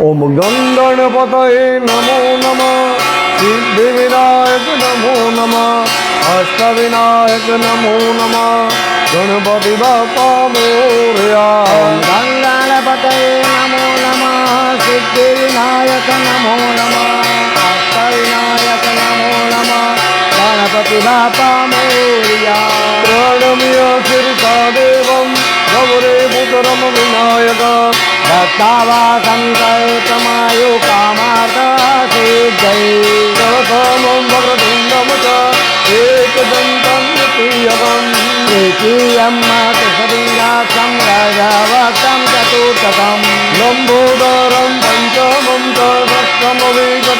ওম গঙ্গণপতয়ে নমো নম। সিদ্ধিবিনায়ক নমো নম। হস্তবিনায়ক নমো নম। গণপতি বাপা মোরয়া। গঙ্গণপতয়ে নমো নম। সিদ্ধিবিনায়ক নমো নম। হস্তবিনায়ক নমো নম। গণপতি বাপা মোরয়া। প্রণমীয় শ্রী সদেবম গৌরে পুতরম वा सङ्कल्पमायु कामाता सिद्धै सर्वमुमुच एकदन्तं द्वितीयकम् द्वितीयं मातशरीरासं राजावतं चतुर्थकं लम्बोदरं पञ्चमं सर्वस्वमविगतमेव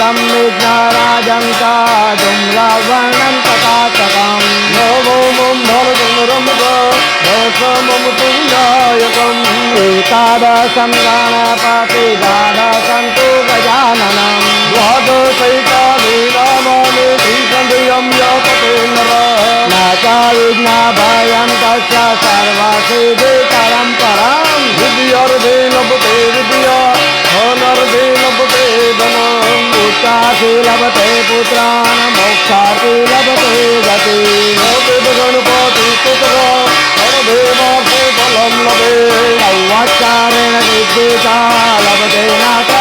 तत्तं विघ्नराजं काजं रावण मुकुन्दायकं एकादशं गणपति द्वादशं तु गजाननं द्वादशैकादीनामानि त्रिसन्धियं यपते नर न च विघ्नाभयं तस्य सर्वसिद्धि परम्परां हृदयर्धे लभते हृदय धनर्धे लभते धनम् पुत्रार्थी लभते पुत्रान् मोक्षार्थी लभते गति नवचारेण विद्युता लभते नाथ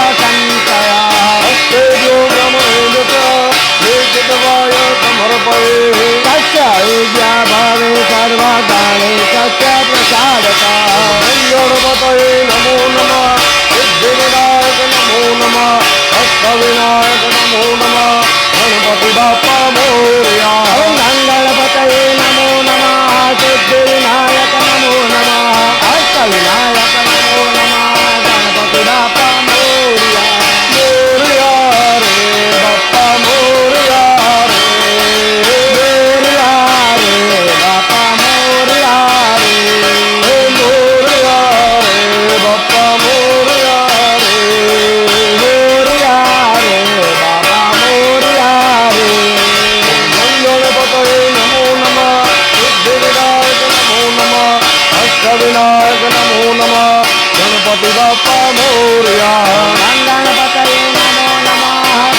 ગણપતિ બાપા મોર્યા ગંગણપતયે નમો નમઃ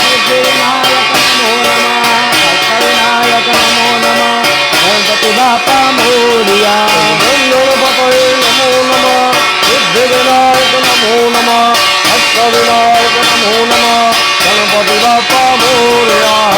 સિદ્ધિવિનાયક નમો નમઃ અષ્ટવિનાયક નમો નમઃ ગણપતિ બાપા મોર્યા ગણપતયે નમો નમઃ સિદ્ધિવિનાયક નમો નમઃ અષ્ટવિનાયક નમો નમઃ ગણપતિ બાપા મોર્યા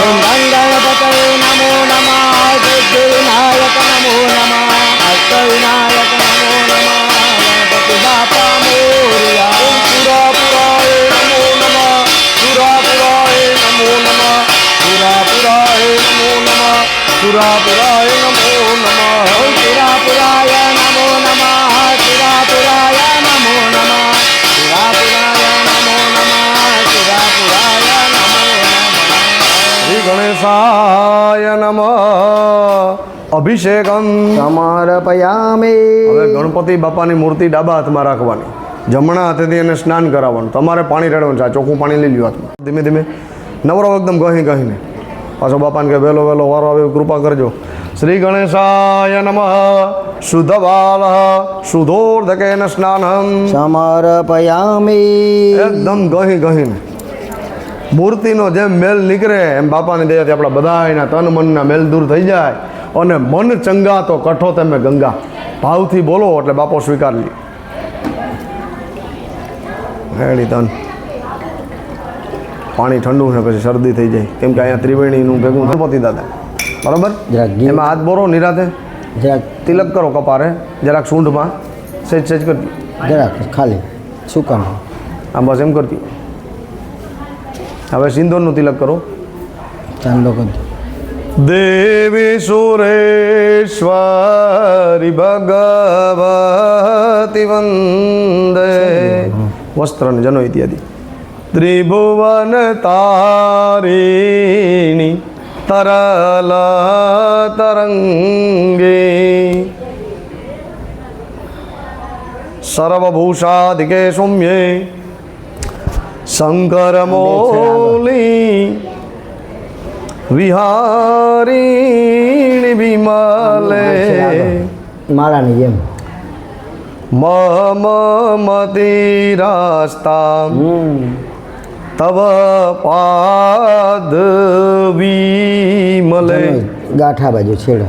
ગણેશાય નમઃ અભિષેકમ સમર્પયામે હવે ગણપતિ બાપાની મૂર્તિ ડાબા હાથમાં રાખવાની. જમણા હાથેથી એને સ્નાન કરાવવાનું. તમારે પાણી રેડવાનું છે આ ચોખ્ખું પાણી લઈ લ્યો હાથમાં. ધીમે ધીમે. નવરો એકદમ ગહી ગહીને. પાછો બાપાને કે વહેલો વહેલો વારો આવે કૃપા કરજો. શ્રી ગણેશાય નમ. શુદ્ધ બાલ શુદ્ધોર્ધકેન સ્નાન. સમર્પયામી। એકદમ ગહી ગહીને. મૂર્તિનો જેમ મેલ નીકળે એમ બાપાની દયાથી આપણા બધાના તન મનના મેલ દૂર થઈ જાય અને મન ચંગા તો કઠો તમે ગંગા. ભાવથી બોલો એટલે બાપો સ્વીકાર લે. હેડી તન. પાણી ઠંડુ છે પછી શરદી થઈ જાય. કેમ કે અહીંયા ત્રિવેણીનું ભેગું ગણપતિ દાદા. બરાબર? એમાં હાથ બોરો નિરાતે. જરાક તિલક કરો કપારે. જરાક સૂંઢમાં. સેજ સેજ કરતી જરાક ખાલી. શું કામ? આ બસ એમ કરતી હવે સિંદૂરનું તિલક કરો. ચાંદલો કરો. દેવી સુરેશ્વરી ભગવતી વંદે. વસ્ત્ર જનો ઇત્યાદિ. ત્રિભુવન તારીણી તરલ તરંગી. સર્વભૂષાધિકે સૌમ્યે શંકર મોલી વિહારી વિમલે. માળાની જેમ. મમ મતિરાસ્તા હમ. તવ પાદ વિમલે. ગાંઠા બાજુ છેડા.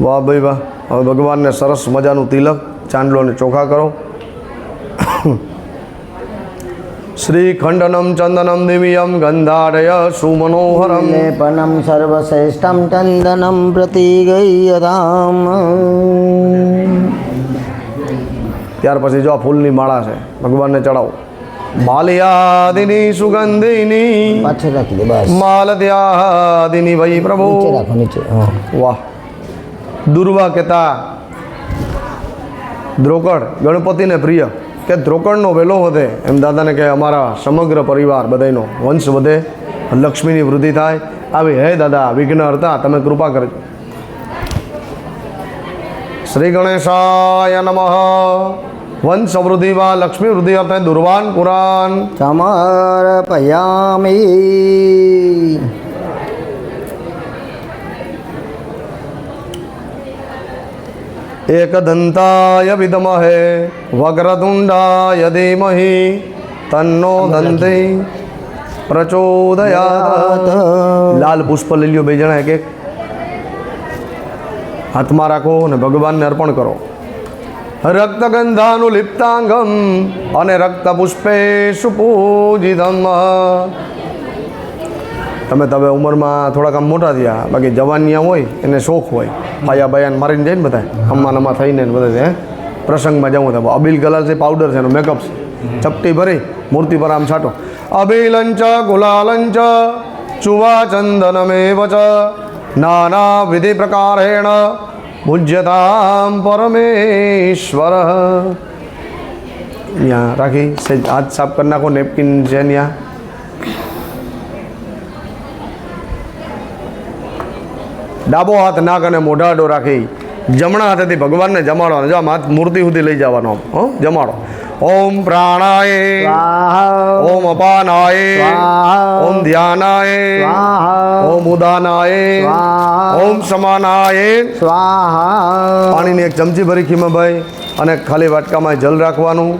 વાહ ભાઈ વાહ. હવે ભગવાનને સરસ મજાનું તિલક ચાંદલો ચોખા કરો. શ્રી ખંડનમ ચંદનમ દિવ્યમ ગંધારય સુમનોહરમ લેપનમ સર્વશ્રેષ્ઠમ ચંદનમ પ્રતિગયતામ ત્યાર પછી જો આ ફૂલની માળા છે ભગવાનને ચડાવો. માલિયાદિની સુગંધિની પાછળ રાખી દે બસ. માલદ્યાદિની ભાઈ પ્રભુ। નીચે રાખો નીચે વાહ. દુર્વા કેતા દ્રોકડ ગણપતિને પ્રિય. કે ધ્રોકણનો વેલો વધે એમ દાદાને કે અમારા સમગ્ર પરિવાર બધાયનો વંશ વધે, લક્ષ્મીની વૃદ્ધિ થાય. આવી, હે દાદા વિઘ્ન હરતા તમે કૃપા કરજો શ્રી ગણેશાય નમઃ. વંશ વૃદ્ધિ વા, લક્ષ્મી વૃદ્ધિ અર્થે દુર્વાન પુરાણ. સમર્પયામિ. एकदन्ताय विद्महे वक्रतुण्डाय धीमहि तन्नो दन्ते પ્રચોદયાત લાલ પુષ્પ લઈ લ્યો બે જણા એક એક હાથમાં રાખો અને ભગવાનને અર્પણ કરો રક્તગંધાનું લિપ્તાંગમ અને રક્ત પુષ્પે સુપૂજિતમ તમે તમે ઉંમરમાં થોડાક આમ મોટા થયા. બાકી જવાનિયા હોય, એને શોખ હોય. ભાયા બાયાને મારીને જાય ને બધા. અમ્મા નમા થઈને બધા પ્રસંગમાં જવું તમે અબિલ કલર છે પાવડર છે, એનો મેકઅપ છે. ચપટી ભરી, મૂર્તિ પર આમ છાંટો. અભિલંચ ગુલાલંચ ચુવા ચંદનમેવ ચ નાના વિધિ પ્રકારેણ, પૂજ્યતામ પરમેશ્વર. ત્યાં રાખી હાથ સાફ કરી નાખો, નેપકિન છે ત્યાં ડાબો હાથ નાક અને મોઢા આડો રાખી જમણા હાથેથી ભગવાનને જમાડવાનો જો આમ હાથ મૂર્તિ સુધી લઈ જવાનો હો જમાડો. ઓમ પ્રાણાય ઓમ અપાનાય. ઓમ ધ્યાનાય ઓમ ઉદાનાય ઓમ સમાનાય. સ્વાહા. પાણીની એક ચમચી ભરી ખીમાભાઈ અને ખાલી વાટકામાં જલ રાખવાનું.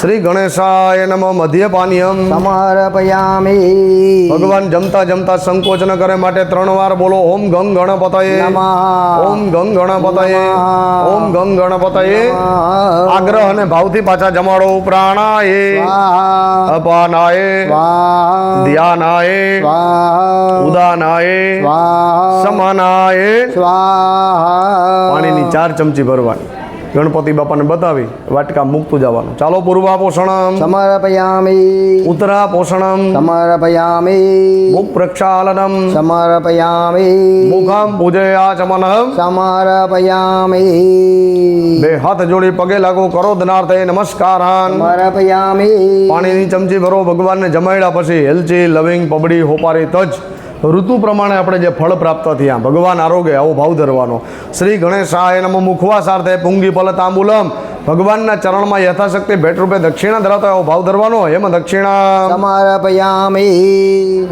શ્રી ગણેશાય નમ મધ્ય પાનીયમ સમર્પયામિ. ભગવાન જમતા જમતા સંકોચ ન કરે માટે ત્રણ વાર બોલો ઓમ ગંગ ગણપતયે. નમઃ. ઓમ ગંગ ગણપતયે. ઓમ ગંગ ગણપતયે. આગ્રહ અને ભાવથી પાછા જમાડો પ્રાણાયે. અપાનાયે. ધ્યાનાયે. ઉદાનાયે. સમાનાય. પાણીની ચાર ચમચી ભરવાની. ગણપતિ બાપાને બતાવી વાટકા મૂકતું જવાનું. ચાલો પૂર્વા પોષણમ. સમર્પયામી ઉત્તરા પોષણમ. સમર્પયામી મુખ પ્રક્ષાલનમ. સમર્પયામી મુખમ પૂજયાચમનમ સમર્પયામી બે હાથ જોડી પગે લાગો કરો દનાર્થે નમસ્કારાન. સમર્પયામી પાણીની ચમચી ભરો ભગવાનને જમાડ્યા પછી. એલચી લવિંગ પબડી હોપારી તજ. ઋતુ પ્રમાણે આપણે જે ફળ પ્રાપ્ત થયા ભગવાન આરોગ્ય આવો ભાવ ધરવાનો. શ્રી ગણેશાય મુખવા સાર્થે પુંગી ફલ તાંબુલમ ભગવાનના ચરણમાં યથાશક્તિ ભેટ રૂપે દક્ષિણા ધરાવતા એવો ભાવ ધરવાનો. એમાં દક્ષિણા.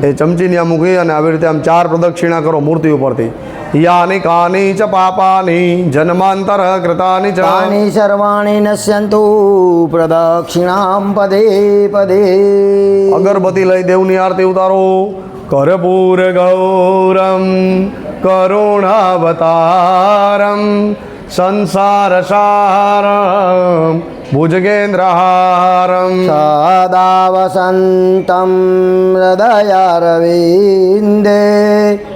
એ ચમચીની આ મૂકી અને આવી રીતે આમ ચાર પ્રદક્ષિણા કરો મૂર્તિ ઉપરથી. યાની કાની ચ પાપાની જન્માંતર કૃતાની ચ. તાની સર્વાણી નશ્યંતુ પ્રદક્ષિણામ પદે પદે. અગરબત્તી લઈ દેવની આરતી ઉતારો. ગૌરમ કરુણાવતારમ સંસાર સારમ ભુજગેન્દ્રહારમ સદા વસંતમ હૃદયારવિંદે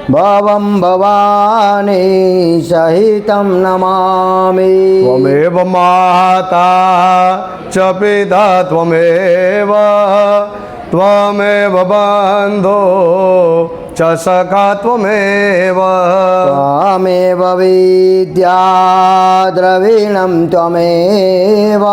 ભવમ ભવાની સહિતમ નમામિ ત્વમેવ માતા ચ પિતા ત્વમેવ બંધો ચ સખા ત્વમેવ त्वमेव विद्या द्रविणं त्वमेव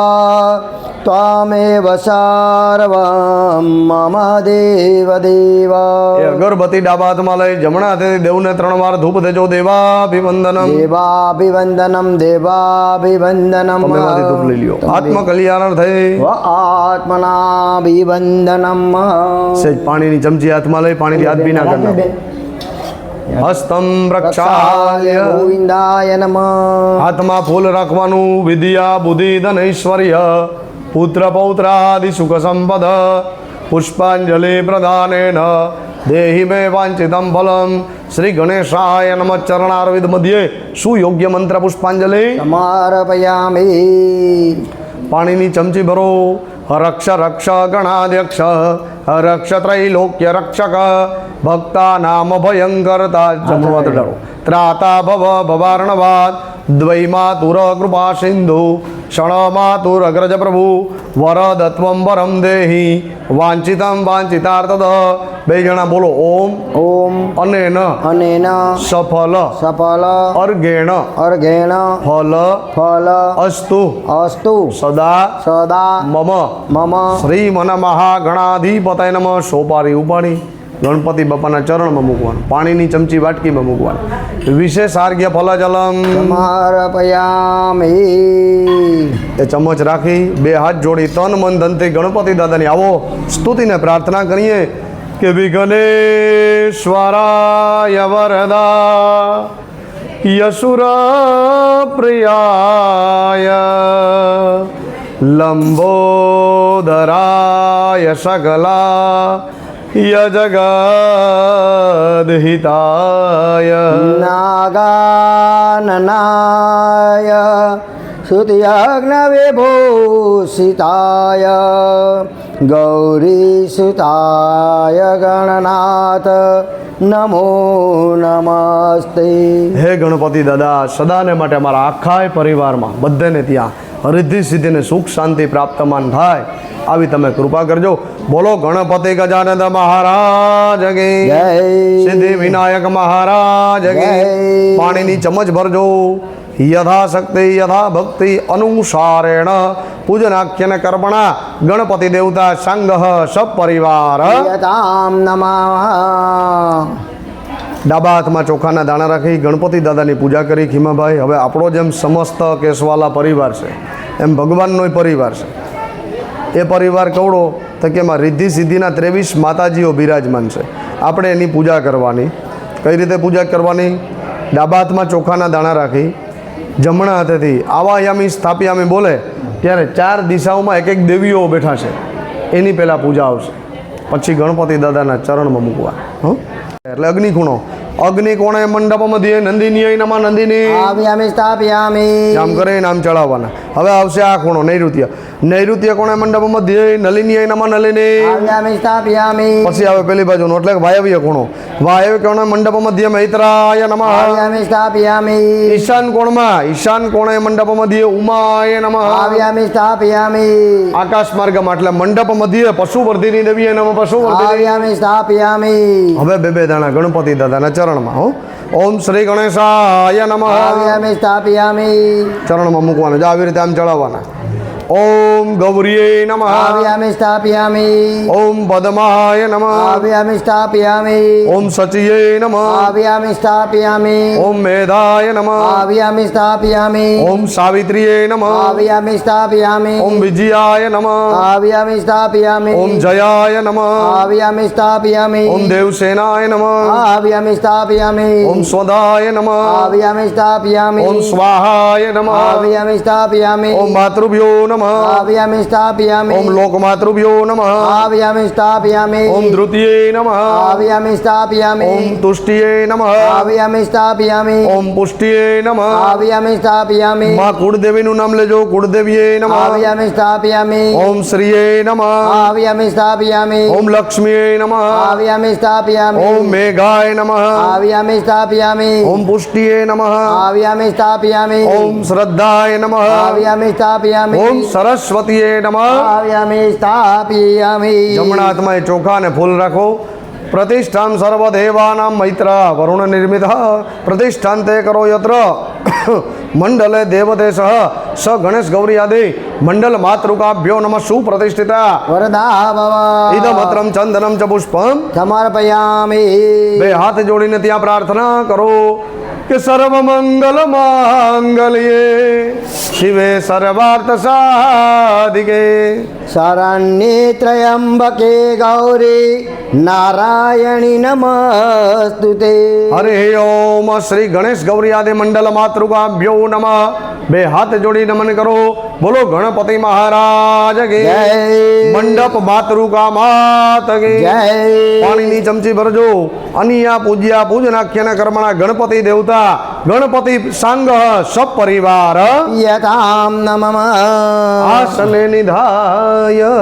त्वमेव सर्वं मम देव देव એ અગરબત્તી ડાબા હાથમાં લઈ જમણા હાથેથી દેવને ત્રણ વાર ધૂપ દેજો દેવાભિવંદનમ દેવાભિવંદનમ દેવાભિવંદનમ પમેમાંથી ધૂપ લઈ લ્યો આત્મ કલ્યાણ થઈ વ આત્મનાભિવંદનમ સેજ પાણીની ચમચી હાથમાં લઈ પાણીથી હાથ ભીના કરી હસ્તમ પ્રક્ષાલ્ય ગોવિંદાય નમઃ. હાથમાં ફૂલ રાખવાનું વિદ્યા બુદ્ધિ ધન ઐશ્વર્ય પુત્ર પૌત્રાદિ સુખ સંપદ. પુષ્પાંજલિ પ્રદાનેન. દેહી મે વાંચિતમ ફલમ. શ્રી ગણેશાય નમ ચરણારવિંદ મધ્યે સુયોગ્ય મંત્ર પુષ્પાંજલિ. પાણીની ચમચી ભરો. રક્ષ રક્ષ ગણાધ્યક્ષ. રક્ષ ત્રૈલોક્ય રક્ષક ભક્તા નામ ભયંકરતા જમણો હાથ ડરો ત્રાતા ભવ ભવાર્ણવાદ દ્વૈમાતુર કૃપા સિંધુ ક્ષણમાતુર અગ્રજ પ્રભુ વરદત્વમ બે જણા બોલો ઓમ ઓમ અને ન અનેન સફલ સફલ અર્ગેણ અર્ઘેણ ફલ ફલ અસ્તુ અસ્તુ સદા સદા મમ મમ શ્રી મન મહા મહાગણાધિપતય નમ. સોપારી ઉપાડી ગણપતિ બાપાના ચરણમાં મૂકવાનું પાણીની ચમચી વાટકીમાં મૂકવાનું. વિશેષ આર્ગ્ય ફલજલમ. એ ચમચ રાખી બે હાથ જોડી તન મન ધનથી ગણપતિ દાદાની આવો સ્તુતિને પ્રાર્થના કરીએ. के विघ्नेश्वराय वरदा यशुरप्रियाय लम्बोदराय सकला यजगद्धिताय नागाननाय। શ્રુતિયજ્ઞવિભૂષિતાય ગૌરીસુતાય ગણનાથ નમો નમસ્તે હે ગણપતિ દાદા સદાને માટે અમારા આખાય પરિવારમાં બધાને ત્યાં રિદ્ધિ સિદ્ધિને સુખ શાંતિ પ્રાપ્તમાન થાય આવી તમે કૃપા કરજો. બોલો ગણપતિ ગજાનંદ મહારાજ જય. સિદ્ધિ વિનાયક મહારાજ જય. પાણીની ચમચ ભરજો. યથાશક્તિ યથા ભક્તિ અનુસારેણ પૂજનાખ્યન કર્મણા ગણપતિ દેવતા સંઘ સપરિવાર ડાબા હાથમાં ચોખાના દાણા રાખી ગણપતિ દાદાની પૂજા કરી. ખીમાભાઈ હવે આપણો જેમ સમસ્ત કેશવાલા પરિવાર છે એમ ભગવાનનો પરિવાર છે. એ પરિવાર કવડો? તો કે એમાં રિદ્ધિ સિદ્ધિના ત્રેવીસ માતાજીઓ બિરાજમાન છે. આપણે એની પૂજા કરવાની. કઈ રીતે પૂજા કરવાની? ડાબા હાથમાં ચોખાના દાણા રાખી જમણા હાથેથી, આવાયામી સ્થાપ્યામી બોલે, ત્યારે ચાર દિશાઓમાં એક એક દેવીઓ બેઠા છે. એની પહેલાં પૂજા આવશે. પછી ગણપતિ દાદાના ચરણમાં મૂકવા. હં? એટલે અગ્નિ ખૂણો અગ્નિ કોણે મંડપ મધ્યે નંદિની નમા નંદિની. આવ્યામિ સ્થાપ્યામિ. આમ કરે નામ ચડાવવાના. હવે આવશે આ ખૂણો નૈઋત્ય. નૈઋત્ય કોણે મંડપ મધ્યે નલિની નમા નલિની. આવ્યામિ સ્થાપ્યામિ. પછી આવે પેલી બાજુનો એટલે વાયવ્ય ખૂણો. વાયવ્ય કોણે મંડપ મધ્ય મૈત્રાય નમઃ. આવ્યામિ સ્થાપ્યામિ. ઈશાન કોણમાં ઈશાન કોણે મંડપ મધ્ય ઉમાય નમઃ. આવ્યામિ સ્થાપ્યામિ. આકાશ માર્ગમાં એટલે મંડપ મધ્ય પશુવર્ધિની દેવીએ નમઃ પશુવર્ધિની. આવ્યામિ સ્થાપ્યામિ. હવે બે બે દાણા ગણપતિ દાદાના ચરણમાં હો ઓમ શ્રી ગણેશાય નમઃ સ્થાપ્યામિ ચરણમાં મૂકવાના જો આવી રીતે આમ ચડાવવાના. ઓમ ગૌરીએ નમઃ આવ્યામિ સ્થાપ્યામિ ઓમ પદ્માય નમઃ આવ્યામિ સ્થાપ્યામિ ઓમ સચિયે નમઃ આવ્યામિ સ્થાપ્યામિ ઓમ મેધાય નમઃ આવ્યામિ સ્થાપ્યામિ ઓમ સાવિત્રીએ નમઃ આવ્યામિ સ્થાપ્યામિ ઓમ વિજયાય નમઃ આવ્યામિ સ્થાપ્યામિ ઓમ જયાય નમઃ આવ્યામિ સ્થાપ્યામિ ઓમ દેવસેનાય નમઃ આવ્યામિ સ્થાપ્યામિ ઓમ સ્વદાય નમઃ આવ્યામિ સ્થાપ્યામિ ઓમ સ્વાહાય નમઃ આવ્યામિ સ્થાપ્યામિ ઓમ માતૃભ્યો નમઃ આવ્યામિ સ્થાપ્યામિ ઓમ લોકમાતૃભ્યો નમઃ આવ્યામિ સ્થાપ્યામિ ઓમ ધૃતિયે નમઃ આવ્યામિ સ્થાપ્યામિ ઓમ તુષ્ટિયે નમઃ આવ્યામિ સ્થાપ્યામિ ઓમ પુષ્ટિયે નમઃ આવ્યામિ સ્થાપ્યામિ માં કુળદેવીનું નામ લેજો કુળદેવીએ નમઃ આવ્યામિ સ્થાપ્યામિ ઓમ શ્રીએ નમઃ આવ્યામિ સ્થાપ્યામિ ઓમ લક્ષ્મીએ નમઃ આવ્યામિ સ્થાપ્યામિ ઓમ મેઘાય નમઃ આવ્યામિ સ્થાપ્યામિ ઓમ પુષ્ટિયે નમઃ આવ્યામિ સ્થાપ્યામિ ઓમ શ્રદ્ધાય નમઃ આવ્યામિ સ્થાપ્યામિ ઓમ સરસ્વતીએ નમઃ. આવ્યામિ સ્થાપ્યામિ. જમણા હાથમાં ચોખા અને ફૂલ રાખો. પ્રતિષ્ઠાન સર્વદેવાનાં મૈત્ર વરુણ નિર્મિત. પ્રતિષ્ઠાન તે કરો યત્ર. મંડલે દેવદેશ. સ ગણેશ ગૌરી આદિ મંડલ માતૃકાભ્યો નમ. સુપ્રતિષ્ઠિતા. વરદા ઇદમત્રમ ચંદનમ ચ પુષ્પમ. સમર્પયામિ. બે હાથ જોડીને ત્યાં પ્રાર્થના કરો. કે સર્વમંગલ માંગલ્યે શિવે સર્વાર્થ સાધિકે. શરણ્યે ત્રયંબકે ગૌરી નારાયણી નમસ્તુતે. હરે ઓમ શ્રી ગણેશ ગૌરિયાદિ મંડલ માતૃકાભ્યો નમઃ. બે હાથ જોડી નમન કરો. બોલો ગણપતિ મહારાજ કે. મંડપ માતૃકા માત કે. પાણીની ચમચી ભરજો. અનિયા પૂજ્યા પૂજનાખ્યના કર્મણા ગણપતિ દેવતા ગણપતિ સાંગ સપરિવાર યથામ નમઃ આસને નિધાય